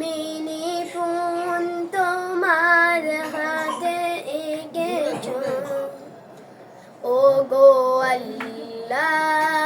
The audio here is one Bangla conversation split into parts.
মেনে ফোন তোমার হাতে এগেছ। ও গো আল্লাহ।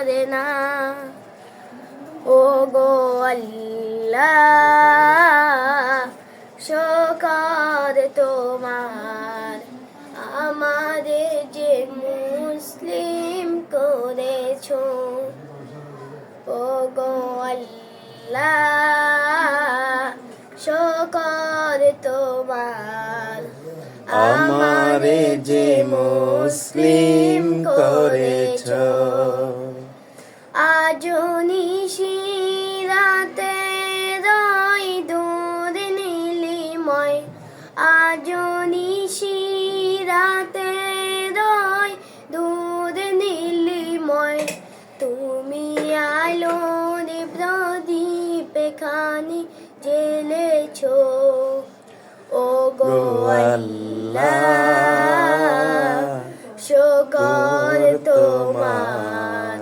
ঝরনা ও গো আল্লাহ শকর তোমার। আমাদের যে মুসলিম করেছ ও গো আল্লাহ শকর তোমার। আমারে যে মুসলিম করেছ খানি জেলেছ? ও গো আল্লাহ তোমার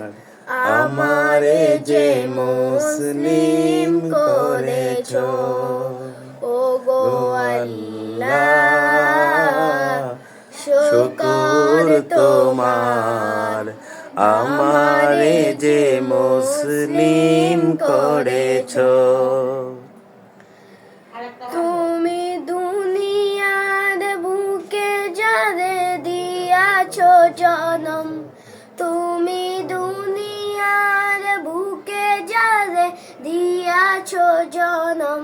আমারে যে মুসলিম করেছ। ও গো আল্লাহ তোমার আমারে যে মুসলিম করেছ। তুমি দুনিয়ার বুকে যারে দিয়াছ জনম, তুমি দুনিয়ার বুকে যারে দিয়াছ জনম।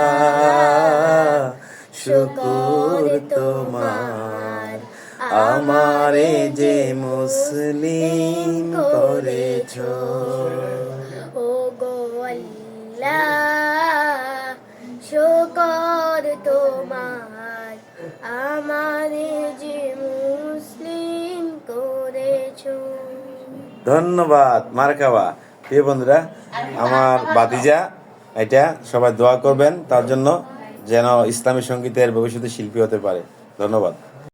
শুকুর তোমার। আমারে যে মুসলিম করেছ। ও শুকর তোমার। আমারে যে মুসলিম করেছ। ধন্যবাদ, মার্কাবা। প্রিয় বন্ধুরা, আমার বাতিজা এটা সবাই দোয়া করবেন, তার জন্য যেন ইসলামী সঙ্গীতের ভবিষ্যতে শিল্পী হতে পারে। ধন্যবাদ।